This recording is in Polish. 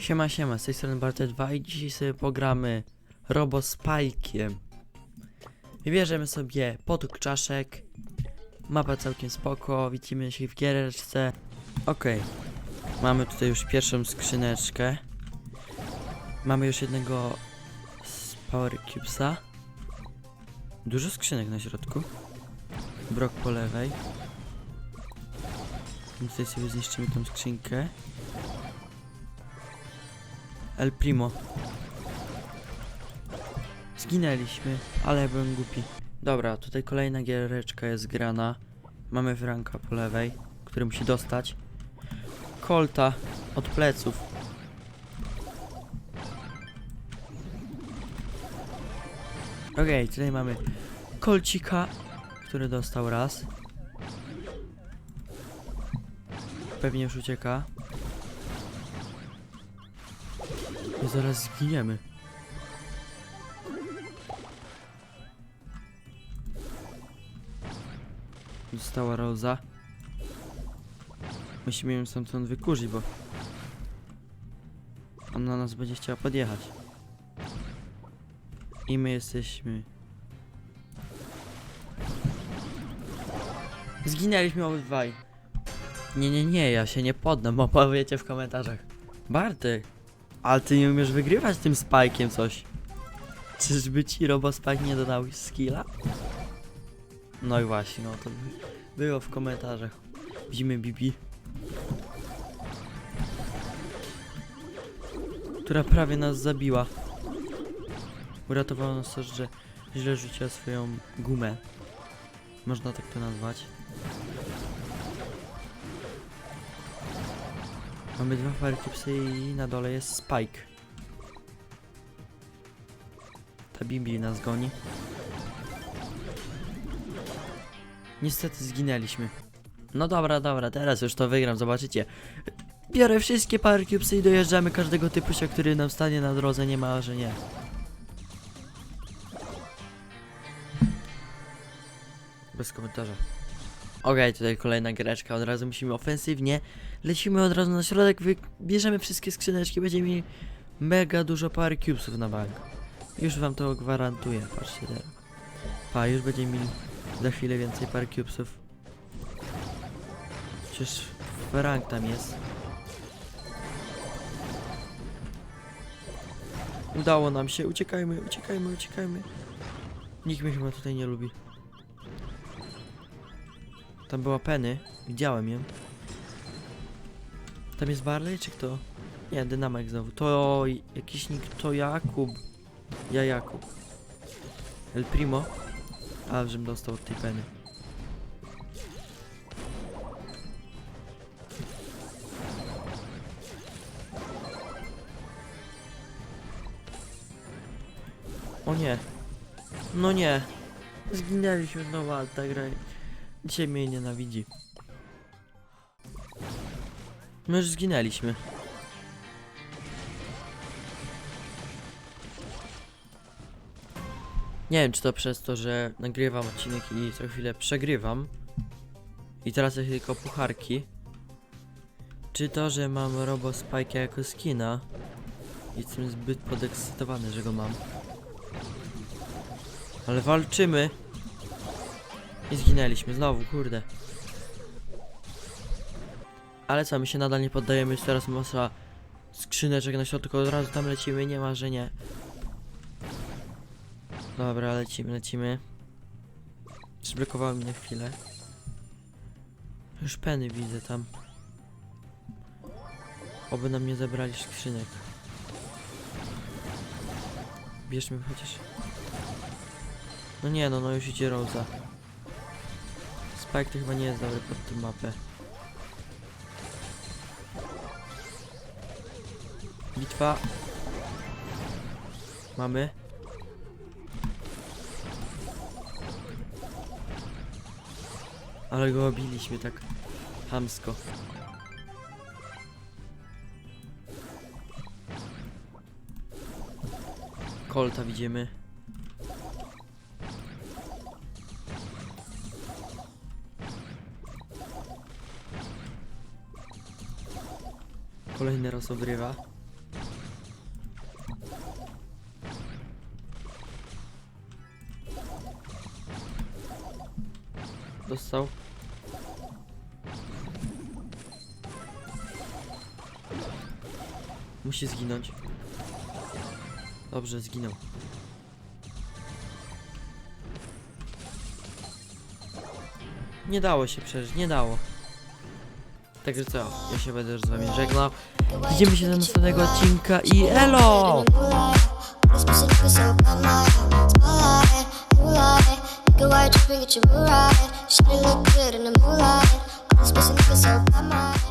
Siema, siema, z tej strony Bartek 2 i dzisiaj sobie pogramy Robospajkiem. Wybierzemy sobie potok czaszek. Mapa całkiem spoko, widzimy się w giereczce. Okej, mamy tutaj już pierwszą skrzyneczkę. Mamy już jednego z Power Cubesa. Dużo skrzynek na środku. Brok po lewej. Tutaj sobie zniszczymy tą skrzynkę. El Primo. Zginęliśmy, ale byłem głupi. Dobra, tutaj kolejna giereczka jest grana. Mamy Franka po lewej, który musi dostać. Kolta od pleców. Okej, tutaj mamy Kolcika, który dostał raz. Pewnie już ucieka. My zaraz zginiemy. Została Roza. Musimy ją stamtąd wykurzyć, bo ona nas będzie chciała podjechać. I my jesteśmy. Zginęliśmy obydwaj. Nie, nie, nie, ja się nie poddam, opowiecie w komentarzach. Bartek, ale ty nie umiesz wygrywać tym spajkiem coś. Czyżby ci robospike nie dodał skilla? No i właśnie, no to by było w komentarzach. Widzimy Bibi. Która prawie nas zabiła. Uratowała nas też, że źle rzuciła swoją gumę. Można tak to nazwać. Mamy dwa farki psy i na dole jest Spike. Ta Bibi nas goni. Niestety zginęliśmy. No dobra, dobra, teraz już to wygram, zobaczycie. Biorę wszystkie Power Cubesy i dojeżdżamy każdego typusia, który nam stanie na drodze, nie ma, że nie. Bez komentarza. Okej, tutaj kolejna greczka, od razu musimy ofensywnie. Lecimy od razu na środek, bierzemy wszystkie skrzyneczki, będziemy mieli mega dużo Power Cubesów na bank. Już wam to gwarantuję, patrzcie teraz. Pa, już będziemy mieli za chwilę więcej Power Cubesów. Przecież rank tam jest. Udało nam się, uciekajmy, uciekajmy, uciekajmy. Nikt mnie chyba tutaj nie lubi. Tam była Penny, widziałem ją. Tam jest Barley, czy kto? Nie, Dynamek znowu. To jakiś nick, to Jakub. Ja Jakub. El Primo. A, żebym dostał od tej Penny. O nie. No nie. Zginęliśmy znowu, ale ta gra dzisiaj mnie nienawidzi. My już zginęliśmy. Nie wiem, czy to przez to, że nagrywam odcinek i co chwilę przegrywam. I teraz jest tylko pucharki. Czy to, że mam Robo Spike jako skina. Jestem zbyt podekscytowany, że go mam. Ale walczymy. I zginęliśmy znowu, kurde. Ale co, my się nadal nie poddajemy, jest teraz masa skrzyneczek na środku, od razu tam lecimy, nie ma, że nie. Dobra, lecimy, lecimy. Zblokowało mi na chwilę. Już peny widzę tam. Oby nam nie zabrali skrzynek. Bierzmy chociaż. No nie no, no już idzie Rosa. Spike to chyba nie jest dobry pod tę mapę. Bitwa. Mamy. Ale go obiliśmy tak hamsko. Kolta widzimy. Kolejny raz obrywa. Dostał. Musi zginąć. Dobrze, zginął. Nie dało się przeżyć, nie dało. Także co, ja się będę już z wami żegnał. Widzimy się do następnego odcinka i elo! Shawty look good in the moonlight. I'm special nigga, so come on.